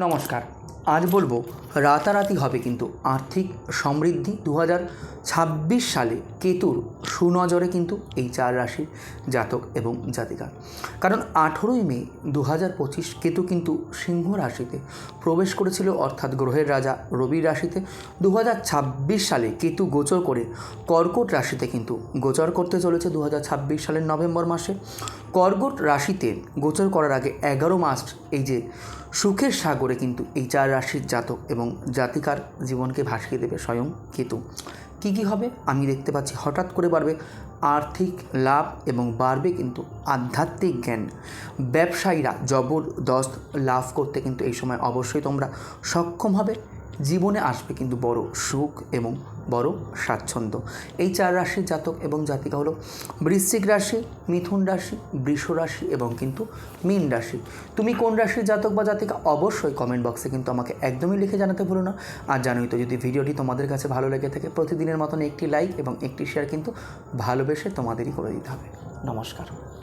নমস্কার। আজ বলব, রাতারাতি হবে কিন্তু আর্থিক সমৃদ্ধি। দু ছাব্বিশ সালে কেতুর সুনজরে কিন্তু এই চার রাশির জাতক এবং জাতিকা। কারণ আঠেরোই মে দু পঁচিশ কেতু কিন্তু সিংহ রাশিতে প্রবেশ করেছিল, অর্থাৎ গ্রহের রাজা রবি রাশিতে। দু ছাব্বিশ সালে কেতু গোচর করে কর্কট রাশিতে কিন্তু গোচর করতে চলেছে দু ছাব্বিশ সালের নভেম্বর মাসে। কর্কট রাশিতে গোচর করার আগে এগারো মাস এই যে সুখের সাগরে কিন্তু এই চার রাশির জাতক এবং জাতিকার জীবনকে ভাসিয়ে দেবে স্বয়ং কেতু। কী কী হবে আমি দেখতে পাচ্ছি। হঠাৎ করে বাড়বে আর্থিক লাভ এবং বাড়বে কিন্তু আধ্যাত্মিক জ্ঞান। ব্যবসায়ীরা জবরদস্ত লাভ করতে কিন্তু এই সময় অবশ্যই তোমরা সক্ষম হবে। জীবনে আসবে কিন্তু বড় সুখ এবং বড় স্বাচ্ছন্দ্য। এই চার রাশির জাতক এবং জাতিকা হলো বৃশ্চিক রাশি, মিথুন রাশি, বৃষ রাশি এবং কিন্তু মীন রাশি। তুমি কোন রাশির জাতক বা জাতিকা অবশ্যই কমেন্ট বক্সে কিন্তু আমাকে একদমই লিখে জানাতে ভুলো না। আর জানোই তো, যদি ভিডিওটি তোমাদের কাছে ভালো লেগে থাকে, প্রতিদিনের মতন একটি লাইক এবং একটি শেয়ার কিন্তু ভালোবেসে তোমাদেরই করে দিতে হবে। নমস্কার।